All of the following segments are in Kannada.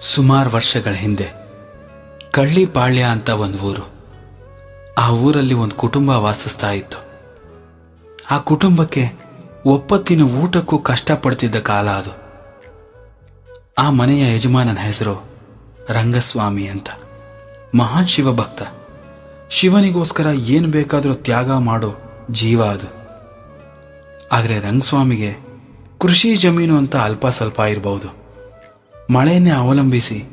ಸುಮಾರು ವರ್ಷಗಳ ಹಿಂದೆ ಕಳ್ಳಿಪಾಳ್ಯ ಅಂತ ಒಂದು ಊರು. ಆ ಊರಲ್ಲಿ ಒಂದು ಕುಟುಂಬ ವಾಸಿಸ್ತಾ ಇತ್ತು. ಆ ಕುಟುಂಬಕ್ಕೆ ಒಪ್ಪತ್ತಿನ ಊಟಕ್ಕೂ ಕಷ್ಟಪಡ್ತಿದ್ದ ಕಾಲ ಅದು. ಆ ಮನೆಯ ಯಜಮಾನನ ಹೆಸರು ರಂಗಸ್ವಾಮಿ ಅಂತ. ಮಹಾನ್ ಶಿವಭಕ್ತ. ಶಿವನಿಗೋಸ್ಕರ ಏನು ಬೇಕಾದರೂ ತ್ಯಾಗ ಮಾಡೋ ಜೀವ ಅದು. ಆದರೆ ರಂಗಸ್ವಾಮಿಗೆ ಕೃಷಿ ಜಮೀನು ಅಂತ ಅಲ್ಪ ಸ್ವಲ್ಪ ಇರಬಹುದು ಮಳೆಯನ್ನೇ ಅವಲಂಬಿಸಿ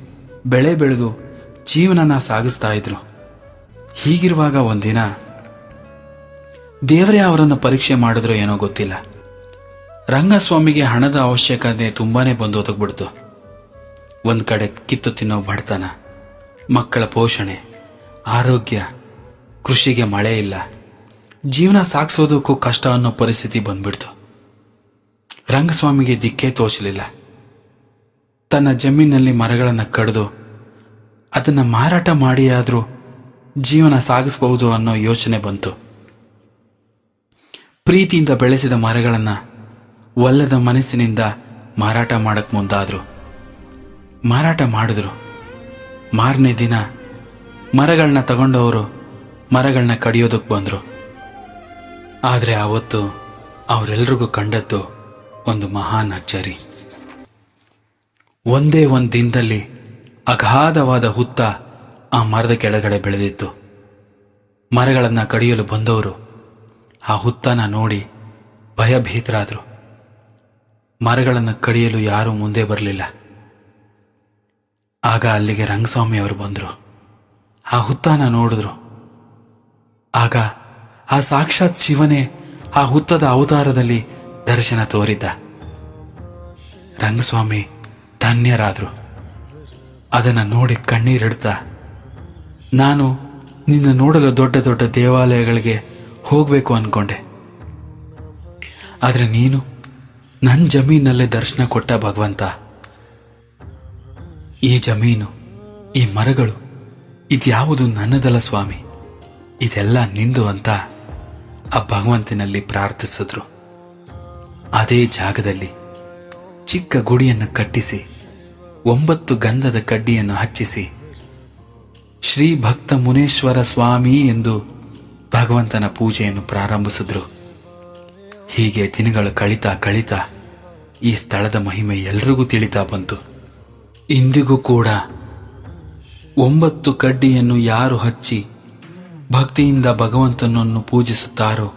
ಬೆಳೆ ಬೆಳೆದು ಜೀವನನ ಸಾಗಿಸ್ತಾ ಇದ್ರು. ಹೀಗಿರುವಾಗ ಒಂದಿನ ದೇವರೇ ಅವರನ್ನು ಪರೀಕ್ಷೆ ಮಾಡಿದ್ರು ಏನೋ ಗೊತ್ತಿಲ್ಲ. ರಂಗಸ್ವಾಮಿಗೆ ಹಣದ ಅವಶ್ಯಕತೆ ತುಂಬಾನೇ ಬಂದು ಒದಗ್ಬಿಡ್ತು. ಒಂದು ಕಡೆ ಕಿತ್ತು ತಿನ್ನೋ ಬಡತನ, ಮಕ್ಕಳ ಪೋಷಣೆ, ಆರೋಗ್ಯ, ಕೃಷಿಗೆ ಮಳೆ ಇಲ್ಲ. ಜೀವನ ಸಾಗಿಸೋದಕ್ಕೂ ಕಷ್ಟ ಅನ್ನೋ ಪರಿಸ್ಥಿತಿ ಬಂದ್ಬಿಡ್ತು. ರಂಗಸ್ವಾಮಿಗೆ ದಿಕ್ಕೇ ತೋಚಲಿಲ್ಲ ತನ್ನ ಜಮೀನಲ್ಲಿ ಮರಗಳನ್ನು ಕಡಿದು, ಅದನ್ನು ಮಾರಾಟ ಮಾಡಿಯಾದರೂ ಜೀವನ ಸಾಗಿಸಬಹುದು ಅನ್ನೋ ಯೋಚನೆ ಬಂತು. ಪ್ರೀತಿಯಿಂದ ಬೆಳೆಸಿದ ಮರಗಳನ್ನು ಒಲ್ಲದ ಮನಸ್ಸಿನಿಂದ ಮಾರಾಟ ಮಾಡಕ್ಕೆ ಮುಂದಾದ್ರು. ಮಾರಾಟ ಮಾಡಿದ್ರು. ಮಾರನೇ ದಿನ ಮರಗಳನ್ನ ತಗೊಂಡವರು ಮರಗಳನ್ನ ಕಡಿಯೋದಕ್ಕೆ ಬಂದರು. ಆದರೆ ಆವತ್ತು ಅವರೆಲ್ರಿಗೂ ಕಂಡದ್ದು ಒಂದು ಮಹಾನ್ ಅಚ್ಚರಿ. ಒಂದೇ ಒಂದು ದಿನದಲ್ಲಿ ಅಗಾಧವಾದ ಹುತ್ತ ಆ ಮರದ ಕೆಳಗಡೆ ಬೆಳೆದಿತ್ತು. ಮರಗಳನ್ನು ಕಡಿಯಲು ಬಂದವರು ಆ ಹುತ್ತನ ನೋಡಿ ಭಯಭೀತರಾದರು. ಮರಗಳನ್ನು ಕಡಿಯಲು ಯಾರೂ ಮುಂದೆ ಬರಲಿಲ್ಲ. ಆಗ ಅಲ್ಲಿಗೆ ರಂಗಸ್ವಾಮಿ ಅವರು ಬಂದರು. ಆ ಹುತ್ತಾನ ನೋಡಿದ್ರು. ಆಗ ಆ ಸಾಕ್ಷಾತ್ ಶಿವನೇ ಆ ಹುತ್ತದ ಅವತಾರದಲ್ಲಿ ದರ್ಶನ ತೋರಿದ್ದ. ರಂಗಸ್ವಾಮಿ ಧನ್ಯರಾದ್ರು. ಅದನ್ನು ನೋಡಿ ಕಣ್ಣೀರಿಡ್ತಾ ನಾನು ನಿನ್ನ ನೋಡಲು ದೊಡ್ಡ ದೊಡ್ಡ ದೇವಾಲಯಗಳಿಗೆ ಹೋಗಬೇಕು ಅಂದ್ಕೊಂಡೆ ಆದರೆ ನೀನು ನನ್ನ ಜಮೀನಲ್ಲೇ ದರ್ಶನ ಕೊಟ್ಟ ಭಗವಂತ. ಈ ಜಮೀನು, ಈ ಮರಗಳು, ಇದ್ಯಾವುದು ನನ್ನದಲ್ಲ ಸ್ವಾಮಿ. ಇದೆಲ್ಲ ನಿಂದು ಅಂತ ಆ ಭಗವಂತನಲ್ಲಿ ಪ್ರಾರ್ಥಿಸಿದ್ರು. ಅದೇ ಜಾಗದಲ್ಲಿ ಚಿಕ್ಕ ಗುಡಿಯನ್ನು ಕಟ್ಟಿಸಿ, ಒಂಬತ್ತು ಗಂಧದ ಕಡ್ಡಿಯನ್ನು ಹಚ್ಚಿಸಿ, ಶ್ರೀ ಭಕ್ತ ಮುನೇಶ್ವರ ಸ್ವಾಮಿ ಎಂದು ಭಗವಂತನ ಪೂಜೆಯನ್ನು ಪ್ರಾರಂಭಿಸಿದ್ರು. ಹೀಗೆ ದಿನಗಳು ಕಳಿತಾ ಕಳಿತಾ ಈ ಸ್ಥಳದ ಮಹಿಮೆ ಎಲ್ರಿಗೂ ತಿಳಿತಾ ಬಂತು. ಇಂದಿಗೂ ಕೂಡ ಒಂಬತ್ತು ಕಡ್ಡಿಯನ್ನು ಯಾರು ಹಚ್ಚಿ ಭಕ್ತಿಯಿಂದ ಭಗವಂತನನ್ನು ಪೂಜಿಸುತ್ತಾರೋ,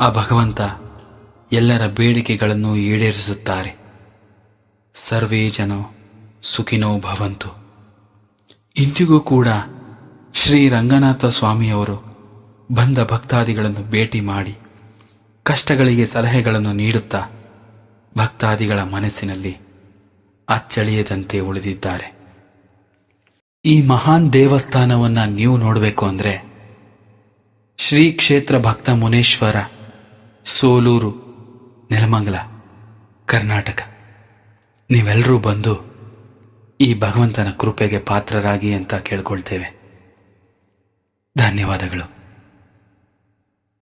ಆ ಭಗವಂತ ಎಲ್ಲರ ಬೇಡಿಕೆಗಳನ್ನು ಈಡೇರಿಸುತ್ತಾರೆ. ಸರ್ವೇ ಜನೋ ಸುಖಿನೋ ಭವಂತು. ಇಂದಿಗೂ ಕೂಡ ಶ್ರೀ ರಂಗನಾಥ ಸ್ವಾಮಿಯವರು ಬಂದ ಭಕ್ತಾದಿಗಳನ್ನು ಭೇಟಿ ಮಾಡಿ ಕಷ್ಟಗಳಿಗೆ ಸಲಹೆಗಳನ್ನು ನೀಡುತ್ತಾ ಭಕ್ತಾದಿಗಳ ಮನಸ್ಸಿನಲ್ಲಿ ಅಚ್ಚಳಿಯದಂತೆ ಉಳಿದಿದ್ದಾರೆ. ಈ ಮಹಾನ್ ದೇವಸ್ಥಾನವನ್ನ ನೀವು ನೋಡಬೇಕು ಅಂದ್ರೆ ಶ್ರೀ ಕ್ಷೇತ್ರ ಭಕ್ತ ಮುನೇಶ್ವರ, ಸೋಲೂರು, ನೆಲಮಂಗಲ, ಕರ್ನಾಟಕ. ನೀವೆಲ್ಲರೂ ಬಂದು ಈ ಭಗವಂತನ ಕೃಪೆಗೆ ಪಾತ್ರರಾಗಿ ಅಂತ ಕೇಳ್ಕೊಳ್ತೇವೆ. ಧನ್ಯವಾದಗಳು.